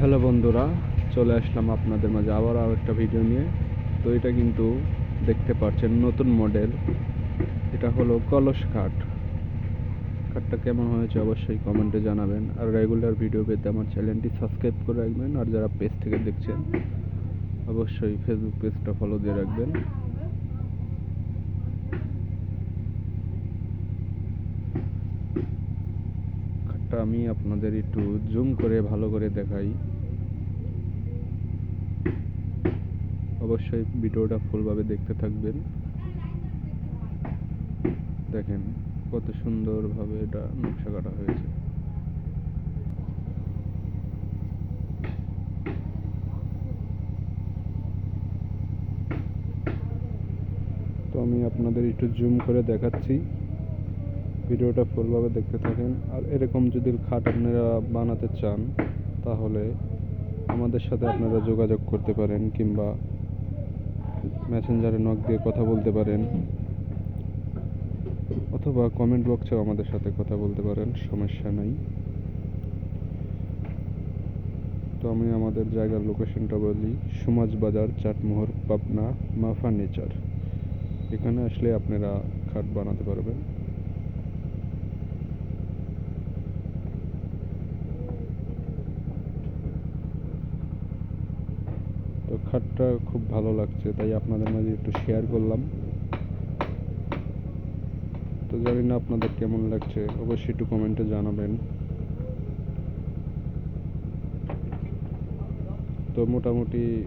Hello বন্ধুরা, চলে আসলাম আপনাদের মাঝে আবার আর একটা ভিডিও নিয়ে। তো এটা কিন্তু দেখতে পাচ্ছেন নতুন মডেল এটা হলো কলস কাঠ। কাঠটা কেমন হয়েছে অবশ্যই কমেন্টে জানাবেন। আর রেগুলার ভিডিও পেতে আমার চ্যানেলটি সাবস্ক্রাইব করে রাখবেন। আর যারা পেজ থেকে দেখছেন, অবশ্যই ফেসবুক পেজটা ফলো দিয়ে রাখবেন। কাঠটা আমি আপনাদের একটু জুম করে, ভালো করে দেখাই। অবশ্যই ভিডিওটা ফুলভাবে দেখতে থাকবেন। দেখেন কত সুন্দরভাবে এটা নকশা কাটা হয়েছে। তো আমি আপনাদের একটু জুম করে দেখাচ্ছি। ভিডিওটা ফুলভাবে দেখতে থাকেন। আর এরকম যদি খাট আপনারা বানাতে চান, তাহলে আমাদের সাথে আপনারা যোগাযোগ করতে পারেন কিংবা মেসেঞ্জারে নক দিয়ে কথা বলতে পারেন। অথবা কমেন্ট বক্সেও আমাদের সাথে কথা বলতে পারেন, সমস্যা নাই। তো আমি আমাদের জায়গার লোকেশনটা বলি, সমাজ বাজার, চাটমোহর, পাবনা মা ফার্নিচার এখানে আসলে আপনারা খাট বানাতে পারবেন। খাটটা খুব ভালো লাগছে, তাই আপনাদের মাঝে একটু শেয়ার করলাম। তো জানি না আপনাদের কেমন লাগছে, অবশ্যই একটু কমেন্টে জানাবেন। তো মোটামুটি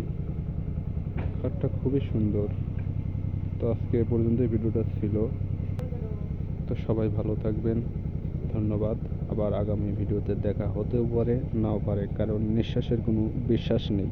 খাটটা খুবই সুন্দর। তো আজকে পর্যন্ত ভিডিওটা ছিল। তো সবাই ভালো থাকবেন। ধন্যবাদ। আবার আগামী ভিডিওতে দেখা হতেও পারে, নাও পারে, কারণ নিঃশ্বাসের কোনো বিশ্বাস নেই।